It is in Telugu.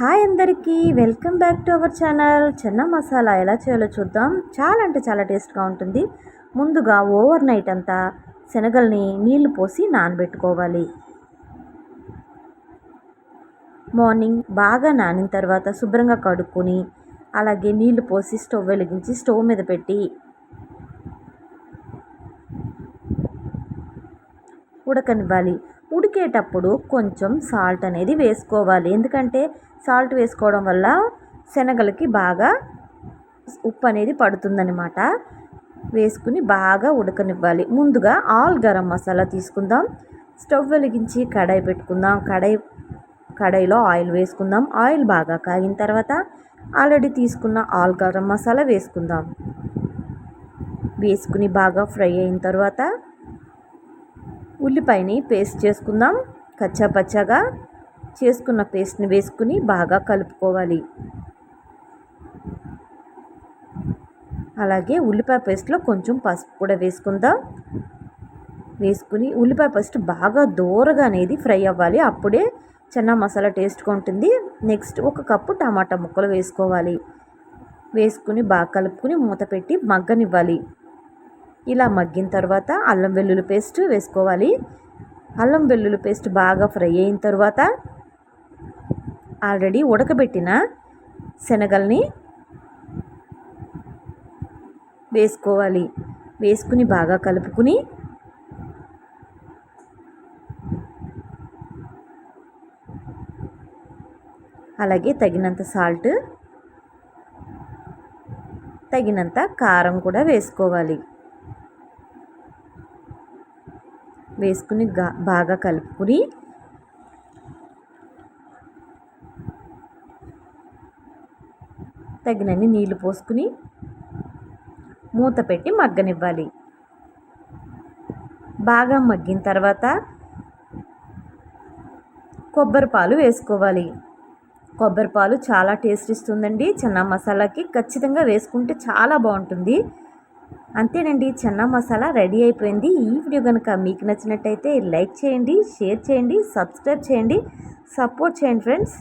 హాయ్ అందరికీ welcome back to our channel. Chana masala ఎలా చేయాలో చూద్దాం. చాలా అంటే చాలా టేస్ట్గా ఉంటుంది. ముందుగా ఓవర్ నైట్ అంతా శనగల్ని నీళ్ళు పోసి నానబెట్టుకోవాలి. మార్నింగ్ బాగా నానిన తర్వాత శుభ్రంగా కడుక్కొని అలాగే నీళ్ళు పోసి స్టవ్ వెలిగించి స్టవ్ మీద పెట్టి ఉడకనివ్వాలి. ఉడికేటప్పుడు కొంచెం సాల్ట్ అనేది వేసుకోవాలి. ఎందుకంటే సాల్ట్ వేసుకోవడం వల్ల శనగలకి బాగా ఉప్పు అనేది పడుతుందనమాట వేసుకుని బాగా ఉడకనివ్వాలి. ముందుగా ఆల్ గరం మసాలా తీసుకుందాం. స్టవ్ వెలిగించి కడాయి పెట్టుకుందాం. కడాయి కడాయిలో ఆయిల్ వేసుకుందాం. ఆయిల్ బాగా కాగిన తర్వాత ఆల్రెడీ తీసుకున్న ఆల్ గరం మసాలా వేసుకుందాం. వేసుకుని బాగా ఫ్రై అయిన తర్వాత ఉల్లిపాయని పేస్ట్ చేసుకుందాం. కచ్చా పచ్చాగా చేసుకున్న పేస్ట్ని వేసుకుని బాగా కలుపుకోవాలి. అలాగే ఉల్లిపాయ పేస్ట్లో కొంచెం పసుపు కూడా వేసుకుందాం. వేసుకుని ఉల్లిపాయ పేస్ట్ బాగా దూరగా అనేది ఫ్రై అవ్వాలి. అప్పుడే చెన్న మసాలా టేస్ట్గా ఉంటుంది. నెక్స్ట్ ఒక కప్పు టమాటా ముక్కలు వేసుకోవాలి. వేసుకుని బాగా కలుపుకుని మూత పెట్టి మగ్గనివ్వాలి. ఇలా మగ్గిన తర్వాత అల్లం వెల్లుల్లి పేస్ట్ వేసుకోవాలి. అల్లం వెల్లుల్లి పేస్ట్ బాగా ఫ్రై అయిన తర్వాత ఆల్రెడీ ఉడకబెట్టిన శనగల్ని వేసుకోవాలి. వేసుకుని బాగా కలుపుకుని అలాగే తగినంత సాల్ట్ తగినంత కారం కూడా వేసుకోవాలి. వేసుకుని బాగా కలుపుకుని తగినన్ని నీళ్ళు పోసుకుని మూత పెట్టి మగ్గనివ్వాలి. బాగా మగ్గిన తర్వాత కొబ్బరి పాలు వేసుకోవాలి. కొబ్బరి పాలు చాలా టేస్ట్ ఇస్తుందండి. చిన్న మసాలాకి ఖచ్చితంగా వేసుకుంటే చాలా బాగుంటుంది. అంతేనండి చెన్నా మసాలా రెడీ అయిపోయింది. ఈ వీడియో కనుక మీకు నచ్చినట్టయితే లైక్ చేయండి షేర్ చేయండి సబ్స్క్రైబ్ చేయండి సపోర్ట్ చేయండి ఫ్రెండ్స్.